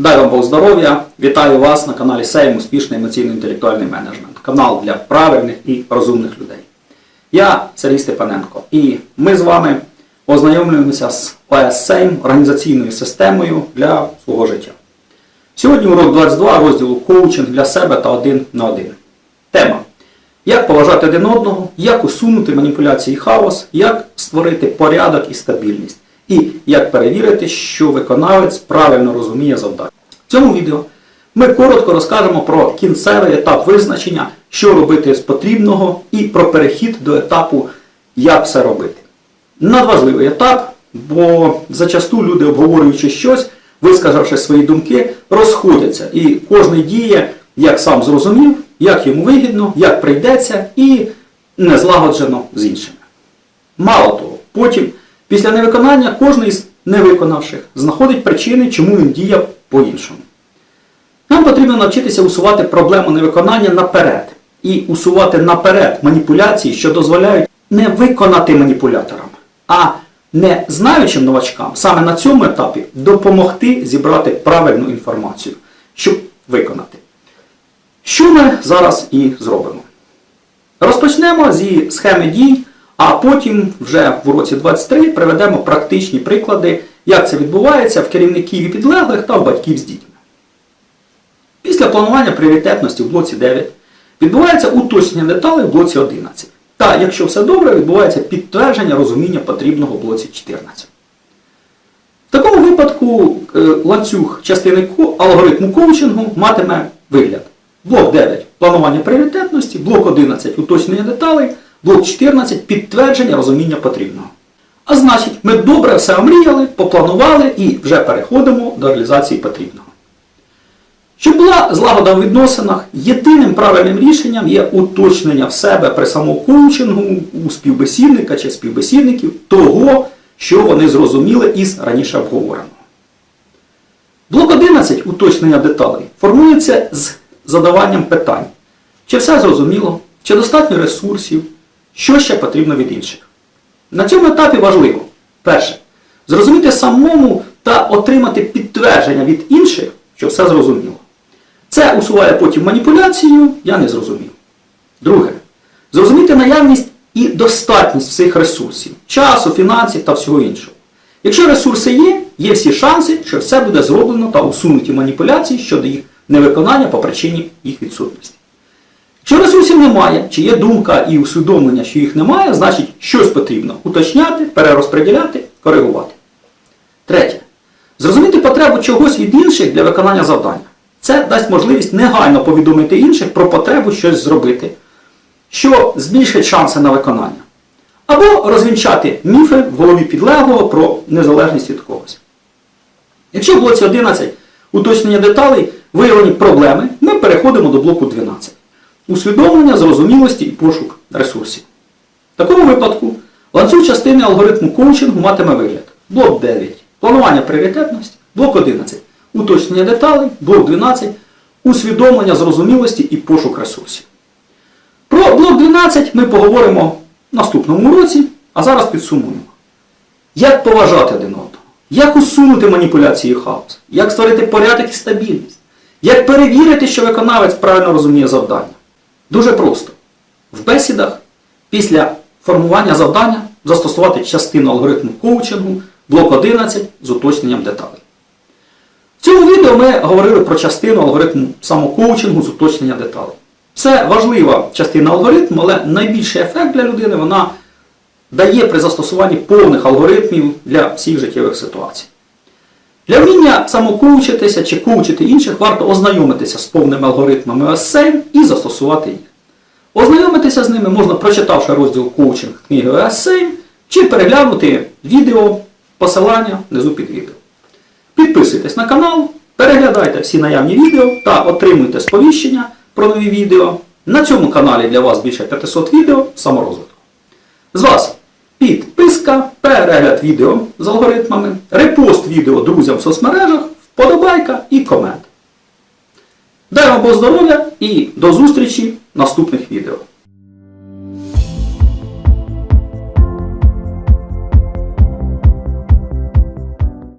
Дай вам Бог здоров'я! Вітаю вас на каналі Сейм Успішний емоційно-інтелектуальний менеджмент. Канал для правильних і розумних людей. Я Сергій Степаненко і ми з вами ознайомлюємося з ОС Сейм організаційною системою для свого життя. Сьогодні урок 22 розділу коучинг для себе та один на один. Тема. Як поважати один одного, як усунути маніпуляції і хаос, як створити порядок і стабільність, і як перевірити, що виконавець правильно розуміє завдання. В цьому відео ми коротко розкажемо про кінцевий етап визначення, що робити з потрібного, і про перехід до етапу, як все робити. Надважливий етап, бо зачасту люди, обговорюючи щось, висказавши свої думки, розходяться. І кожен діє, як сам зрозумів, як йому вигідно, як прийдеться, і не злагоджено з іншими. Мало того, потім, після невиконання, кожен із невиконавших знаходить причини, чому він діяв по-іншому. Нам потрібно навчитися усувати проблему невиконання наперед. І усувати наперед маніпуляції, що дозволяють не виконати маніпуляторам, а не знаючим новачкам саме на цьому етапі допомогти зібрати правильну інформацію, щоб виконати. Що ми зараз і зробимо? Розпочнемо зі схеми дій, а потім вже в уроці 23 приведемо практичні приклади, як це відбувається в керівників і підлеглих та в батьків з дітьми. Після планування пріоритетності в блоці 9 відбувається уточнення деталей в блоці 11. Та, якщо все добре, відбувається підтвердження розуміння потрібного в блоці 14. В такому випадку е, ланцюг частини алгоритму коучингу матиме вигляд. Блок 9 планування пріоритетності, блок 11 уточнення деталей, блок 14 підтвердження розуміння потрібного. А значить, ми добре все омріяли, попланували і вже переходимо до реалізації потрібного. Щоб була злагода в відносинах, єдиним правильним рішенням є уточнення в себе при самокоучингу у співбесідника чи співбесідників того, що вони зрозуміли із раніше обговореного. Блок 11 уточнення деталей формується з задаванням питань. Чи все зрозуміло, чи достатньо ресурсів, що ще потрібно від інших. На цьому етапі важливо, перше, зрозуміти самому та отримати підтвердження від інших, що все зрозуміло. Це усуває потім маніпуляцію, я не зрозумів. Друге, зрозуміти наявність і достатність всіх ресурсів, часу, фінансів та всього іншого. Якщо ресурси є, є всі шанси, що все буде зроблено та усунуті маніпуляції щодо їх невиконання по причині їх відсутності. Якщо ресурсів немає, чи є думка і усвідомлення, що їх немає, значить щось потрібно уточняти, перерозподіляти, коригувати. Третє. Зрозуміти потребу чогось від інших для виконання завдання. Це дасть можливість негайно повідомити інших про потребу щось зробити, що збільшить шанси на виконання. Або розвінчати міфи в голові підлеглого про незалежність від когось. Якщо в блоці 11 уточнення деталей виявлені проблеми, ми переходимо до блоку 12. Усвідомлення, зрозумілості і пошук ресурсів. В такому випадку ланцюг частини алгоритму коучингу матиме вигляд. Блок 9. Планування пріоритетності. Блок 11. Уточнення деталей. Блок 12. Усвідомлення зрозумілості і пошук ресурсів. Про блок 12 ми поговоримо в наступному уроці, а зараз підсумуємо. Як поважати один одного? Як усунути маніпуляції і хаос? Як створити порядок і стабільність? Як перевірити, що виконавець правильно розуміє завдання? Дуже просто. В бесідах після формування завдання застосувати частину алгоритму коучингу, блок 11 з уточненням деталей. В цьому відео ми говорили про частину алгоритму самокоучингу з уточнення деталей. Це важлива частина алгоритму, але найбільший ефект для людини вона дає при застосуванні повних алгоритмів для всіх життєвих ситуацій. Для вміння самокоучитися чи коучити інших варто ознайомитися з повними алгоритмами OSSAME і застосувати їх. Ознайомитися з ними можна, прочитавши розділ коучинг книги OSSAME, чи переглянути відео, посилання внизу під відео. Підписуйтесь на канал, переглядайте всі наявні відео та отримуйте сповіщення про нові відео. На цьому каналі для вас більше 500 відео саморозвитку. З вас підписка, перегляд відео з алгоритмами, репост відео друзям в соцмережах, вподобайка і комент. Дай вам Бог здоров'я і до зустрічі в наступних відео.